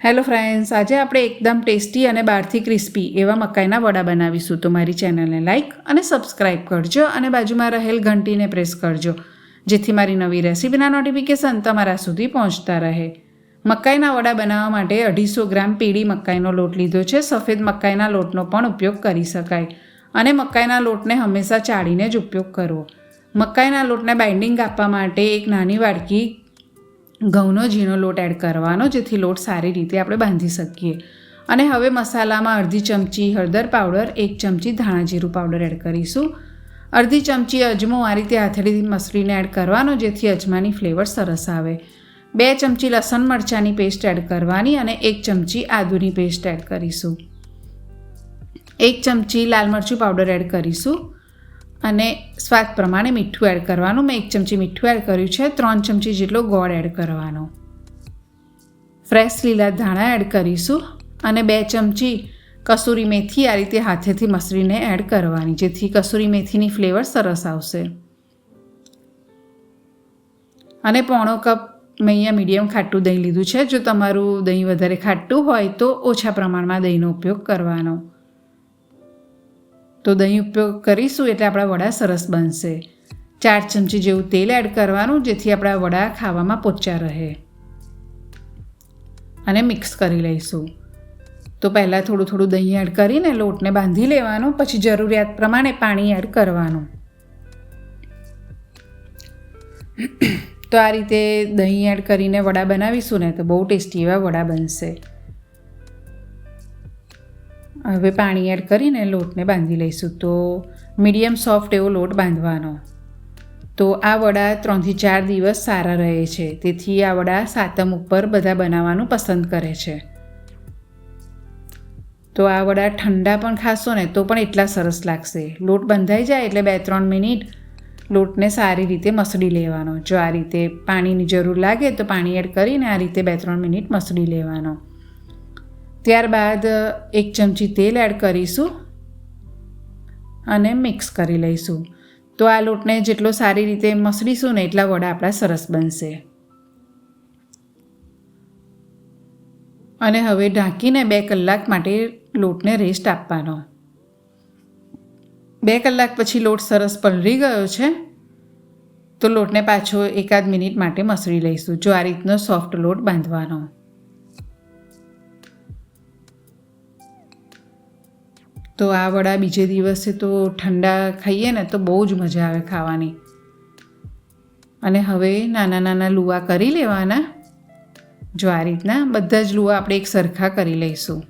Hello friends, આજે આપણે એકદમ ટેસ્ટી અને બહારથી ક્રિસ્પી એવા મકાઈના વડા બનાવીશું. તો મારી ચેનલને લાઇક અને સબસ્ક્રાઇબ કરજો અને બાજુમાં રહેલ ઘંટીને પ્રેસ કરજો, જેથી મારી નવી રેસીપીના નોટિફિકેશન તમારા સુધી પહોંચતા રહે. મકાઈના વડા બનાવવા માટે અઢીસો ગ્રામ પીળી મકાઈનો લોટ લીધો છે. સફેદ મકાઈના લોટનો પણ ઉપયોગ કરી શકાય અને મકાઈના લોટને હંમેશા ચાળીને જ ઉપયોગ કરવો. મકાઈના લોટને બાઇન્ડિંગ આપવા માટે એક નાની વાડકી ઘઉંનો ઝીણો લોટ એડ કરવાનો, જેથી લોટ સારી રીતે આપણે બાંધી શકીએ. અને હવે મસાલામાં અડધી ચમચી હળદર પાવડર એક ચમચી ધાણા જીરું પાવડર એડ કરીશું. અડધી ચમચી અજમો આ રીતે હાથેળીથી મસળીને એડ કરવાનો, જેથી અજમાની ફ્લેવર સરસ આવે. બે ચમચી લસણ મરચાંની પેસ્ટ એડ કરવાની અને એક ચમચી આદુની પેસ્ટ એડ કરીશું. એક ચમચી લાલ મરચું પાવડર એડ કરીશું. અને સ્વાદ પ્રમાણે મીઠું એડ કરવાનું. મેં એક ચમચી મીઠું એડ કર્યું છે. ત્રણ ચમચી જેટલો ગોળ એડ કરવાનો. ફ્રેશ લીલા ધાણા એડ કરીશું અને બે ચમચી કસૂરી મેથી આ રીતે હાથેથી મસળીને એડ કરવાની, જેથી કસૂરી મેથીની ફ્લેવર સરસ આવશે. અને પોણો કપ મેં અહીંયા મીડિયમ ખાટું દહીં લીધું છે. જો તમારું દહીં વધારે ખાટું હોય તો ઓછા પ્રમાણમાં દહીંનો ઉપયોગ કરવાનો. તો દહીં ઉપયોગ કરીશું એટલે આપણા વડા સરસ બનશે. ચાર ચમચી જેવું તેલ એડ કરવાનું જેથી આપણા વડા ખાવામાં પોચા રહે. અને મિક્સ કરી લઈશું. તો પહેલાં થોડું થોડું દહીં એડ કરીને લોટને બાંધી લેવાનો, પછી જરૂરિયાત પ્રમાણે પાણી એડ કરવાનું. તો આ રીતે દહીં એડ કરીને વડા બનાવીશું ને તો બહુ ટેસ્ટી એવા વડા બનશે. હવે પાણી એડ કરીને લોટને બાંધી લઈશું. તો મીડિયમ સોફ્ટ એવો લોટ બાંધવાનો. તો આ વડા ત્રણથી ચાર દિવસ સારા રહે છે. તેથી આ વડા સાતમ ઉપર બધા બનાવવાનું પસંદ કરે છે. તો આ વડા ઠંડા પણ ખાશો ને તો પણ એટલા સરસ લાગશે. લોટ બંધાઈ જાય એટલે બે ત્રણ મિનિટ લોટને સારી રીતે મસળી લેવાનો. જો આ રીતે પાણીની જરૂર લાગે તો પાણી એડ કરીને આ રીતે બે ત્રણ મિનિટ મસળી લેવાનો. ત્યારબાદ એક ચમચી તેલ એડ કરીશું અને મિક્સ કરી લઈશું. તો આ લોટને જેટલો સારી રીતે મસળીશું ને એટલા વડા આપણા સરસ બનશે. અને હવે ઢાંકીને બે કલાક માટે લોટને રેસ્ટ આપવાનો. બે કલાક પછી લોટ સરસ પલળી ગયો છે, તો લોટને પાછો એકાદ મિનિટ માટે મસળી લઈશું. જો આ રીતનો સોફ્ટ લોટ બાંધવાનો. તો આ વડા બીજે દિવસે તો ઠંડા ખાઈએ ને તો બહુ જ મજા આવે ખાવાની. અને હવે નાના નાના લુવા કરી લેવાના. જો આ રીતના બધા જ લુવા આપણે એક સરખા કરી લઈશું.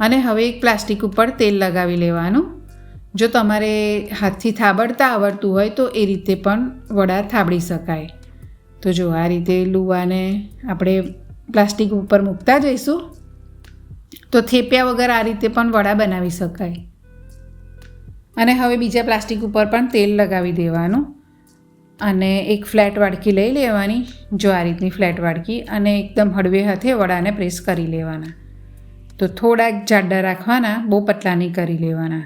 અને હવે એક પ્લાસ્ટિક ઉપર તેલ લગાવી લેવાનું. જો તમારે હાથથી થાબડતા આવડતું હોય તો એ રીતે પણ વડા થાબડી શકાય. તો જો આ રીતે લુવાને આપણે પ્લાસ્ટિક ઉપર મૂકતા જઈશું. તો થેપ્યા વગર આ રીતે પણ વડા બનાવી શકાય. અને હવે બીજા પ્લાસ્ટિક ઉપર પણ તેલ લગાવી દેવાનું. અને એક ફ્લેટ વાડકી લઈ લેવાની, જો આ રીતની ફ્લેટ વાડકી, અને એકદમ હળવે હાથે વડાને પ્રેસ કરી લેવાના. તો થોડાક જાડા રાખવાના, બહુ પતલા નહીં કરી લેવાના.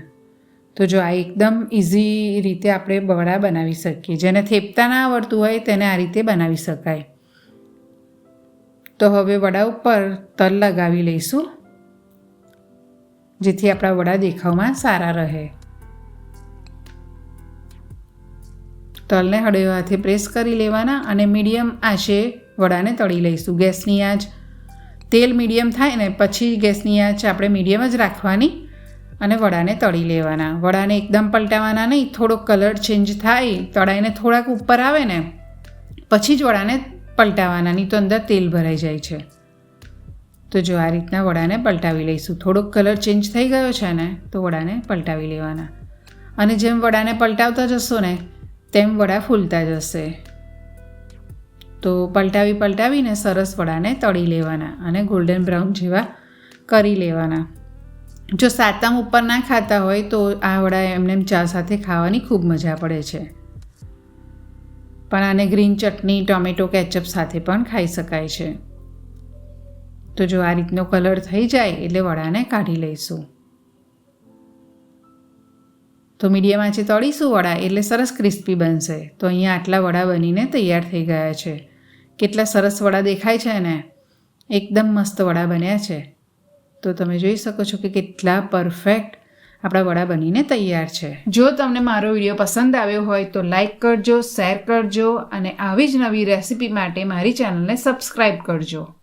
તો જો આ એકદમ ઇઝી રીતે આપણે વડા બનાવી શકીએ. જેને થેપતા ના આવડતું હોય તેને આ રીતે બનાવી શકાય. તો હવે વડા ઉપર તલ લગાવી લઈશું. જેથી આપણા વડા દેખાવમાં સારા રહે. તલને હળવે હાથે પ્રેસ કરી લેવાના અને મીડિયમ આંચે વડાને તળી લઈશું ગેસની આંચ. તેલ મીડિયમ થાય ને પછી ગેસની આંચ આપણે મીડિયમ જ રાખવાની અને વડાને તળી લેવાના. વડાને એકદમ પલટાવાના નહીં થોડોક કલર ચેન્જ થાય, તળાઈને થોડાક ઉપર આવે ને, પછી જ વડાને પલટાવાના, નહીં તો અંદર તેલ ભરાઈ જાય છે. તો જો આ રીતના વડાને પલટાવી લઈશું. થોડોક કલર ચેન્જ થઈ ગયો છે ને, તો વડાને પલટાવી લેવાના. અને જેમ વડાને પલટાવતા જશો ને, તેમ વડા ફૂલતા જશે. તો પલટાવી પલટાવીને સરસ વડાને તળી લેવાના અને ગોલ્ડન બ્રાઉન જેવા કરી લેવાના. જો સાતમ ઉપર ના ખાતા હોય, તો આ વડા એમને ચા સાથે ખાવાની ખૂબ મજા પડે છે. પણ આને ગ્રીન ચટણી, ટોમેટો કેચઅપ સાથે પણ ખાઈ શકાય છે. તો જો આ રીતનો કલર થઈ જાય એટલે વડાને કાઢી લઈશું. તો મીડિયમ આંચે તળીશું વડા એટલે સરસ ક્રિસ્પી બનશે. તો અહીંયા આટલા વડા બનીને તૈયાર થઈ ગયા છે. કેટલા સરસ વડા દેખાય છે ને? એકદમ મસ્ત વડા બન્યા છે. તો તમે જોઈ શકો છો કે કેટલા પરફેક્ટ આપણા વડા બનીને તૈયાર છે. જો તમને મારો વીડિયો પસંદ આવ્યો હોય તો લાઇક કરજો, શેર કરજો અને આવી જ નવી રેસિપી માટે મારી ચેનલને સબસ્ક્રાઈબ કરજો.